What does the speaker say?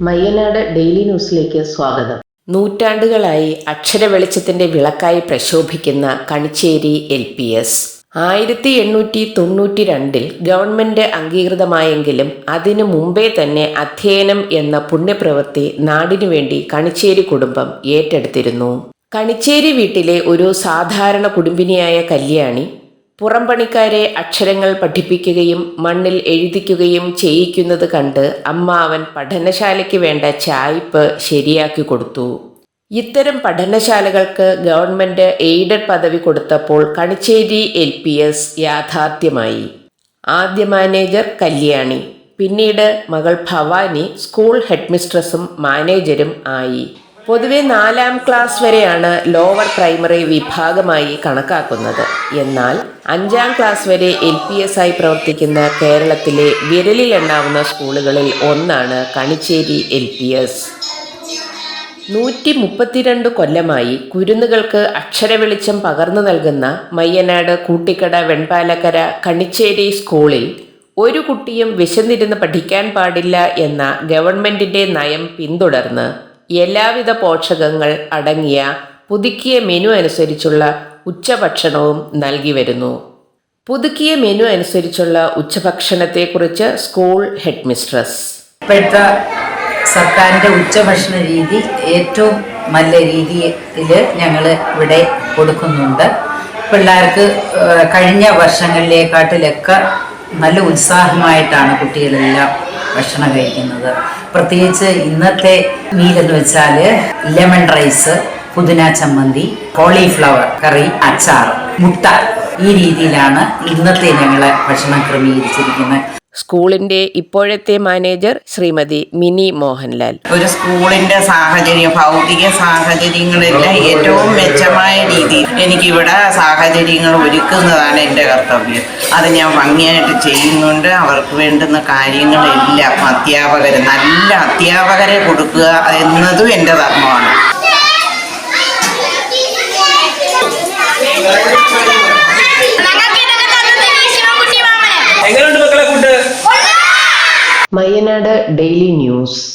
Mayyanad daily ന്യൂസിലേക്ക് സ്വാഗതം. നൂറ്റാണ്ടുകളായി അക്ഷര വെളിച്ചത്തിന്റെ വിളക്കായി പ്രശോഭിക്കുന്ന കണിച്ചേരി എൽ പി എസ്. ആയിരത്തി എണ്ണൂറ്റി തൊണ്ണൂറ്റി രണ്ടിൽ ഗവൺമെന്റ് അംഗീകൃതമായെങ്കിലും അതിനു മുമ്പേ തന്നെ അധ്യയനം എന്ന പുണ്യപ്രവൃത്തി നാടിനു വേണ്ടി കണിച്ചേരി കുടുംബം ഏറ്റെടുത്തിരുന്നു. കണിച്ചേരി വീട്ടിലെ ഒരു സാധാരണ കുടുംബിനിയായ കല്യാണി പുറംപണിക്കാരെ അക്ഷരങ്ങൾ പഠിപ്പിക്കുകയും മണ്ണിൽ എഴുതിക്കുകയും ചെയ്യിക്കുന്നത് കണ്ട് അമ്മ അവൻ പഠനശാലയ്ക്ക് വേണ്ട ചായ്പ് ശരിയാക്കി കൊടുത്തു. ഇത്തരം പഠനശാലകൾക്ക് ഗവൺമെന്റ് എയ്ഡഡ് പദവി കൊടുത്തപ്പോൾ കണിച്ചേരി എൽ പി എസ് യാഥാർത്ഥ്യമായി. ആദ്യ മാനേജർ കല്യാണി പിന്നീട് മകൾ ഭവാനി സ്കൂൾ ഹെഡ്മിസ്ട്രസും മാനേജരും ആയി. പൊതുവെ നാലാം ക്ലാസ് വരെയാണ് ലോവർ പ്രൈമറി വിഭാഗമായി കണക്കാക്കുന്നത്. എന്നാൽ അഞ്ചാം ക്ലാസ് വരെ എൽ പി എസ് ആയി പ്രവർത്തിക്കുന്ന കേരളത്തിലെ വിരലിൽ എണ്ണാവുന്ന സ്കൂളുകളിൽ ഒന്നാണ് കണിച്ചേരി എൽ പി എസ്. നൂറ്റി മുപ്പത്തിരണ്ട് കൊല്ലമായി കുരുന്നുകൾക്ക് അക്ഷരവെളിച്ചം പകർന്നു നൽകുന്ന മയ്യനാട് കൂട്ടിക്കട വെൺപാലക്കര കണിച്ചേരി സ്കൂളിൽ ഒരു കുട്ടിയും വിശന്നിരുന്ന് പഠിക്കാൻ പാടില്ല എന്ന ഗവൺമെന്റിന്റെ നയം പിന്തുടർന്ന് എല്ലാവിധ പോഷകങ്ങൾ അടങ്ങിയ പുതുക്കിയ മെനു അനുസരിച്ചുള്ള ഉച്ചഭക്ഷണവും നൽകി വരുന്നു. പുതുക്കിയ മെനു അനുസരിച്ചുള്ള ഉച്ചഭക്ഷണത്തെക്കുറിച്ച് സ്കൂൾ ഹെഡ് മിസ്ട്രസ് ഇപ്പോഴത്തെ സർക്കാരിന്റെ ഉച്ചഭക്ഷണ രീതി ഏറ്റവും നല്ല രീതിയിൽ ഞങ്ങൾ ഇവിടെ കൊടുക്കുന്നുണ്ട്. പിള്ളേർക്ക് കഴിഞ്ഞ വർഷങ്ങളിലേക്കാട്ടിലൊക്കെ നല്ല ഉത്സാഹമായിട്ടാണ് കുട്ടികളെല്ലാം ഭക്ഷണം കഴിക്കുന്നത്. പ്രത്യേകിച്ച് ഇന്നത്തെ മീൽ എന്ന് വെച്ചാൽ ലെമൺ റൈസ് പുതിന ചമ്മന്തി കോളിഫ്ലവർ കറി അച്ചാർ മുട്ട. ഈ രീതിയിലാണ് ഇന്നത്തെ ഞങ്ങളെ ഭക്ഷണം ക്രമീകരിച്ചിരിക്കുന്നത്. സ്കൂളിന്റെ ഇപ്പോഴത്തെ മാനേജർ ശ്രീമതി മിനി മോഹൻലാൽ. ഒരു സ്കൂളിന്റെ സാഹചര്യം ഭൗതിക സാഹചര്യങ്ങളെല്ലാം ഏറ്റവും മെച്ചമായ എനിക്കിവിടെ സാഹചര്യങ്ങൾ ഒരുക്കുന്നതാണ് എന്റെ കർത്തവ്യം. അത് ഞാൻ ഭംഗിയായിട്ട് ചെയ്യുന്നുണ്ട്. അവർക്ക് വേണ്ടുന്ന കാര്യങ്ങളെല്ലാം അധ്യാപകർ നല്ല അധ്യാപകരെ കൊടുക്കുക എന്നതും എന്റെ ധർമ്മമാണ്. Mayyanad daily news.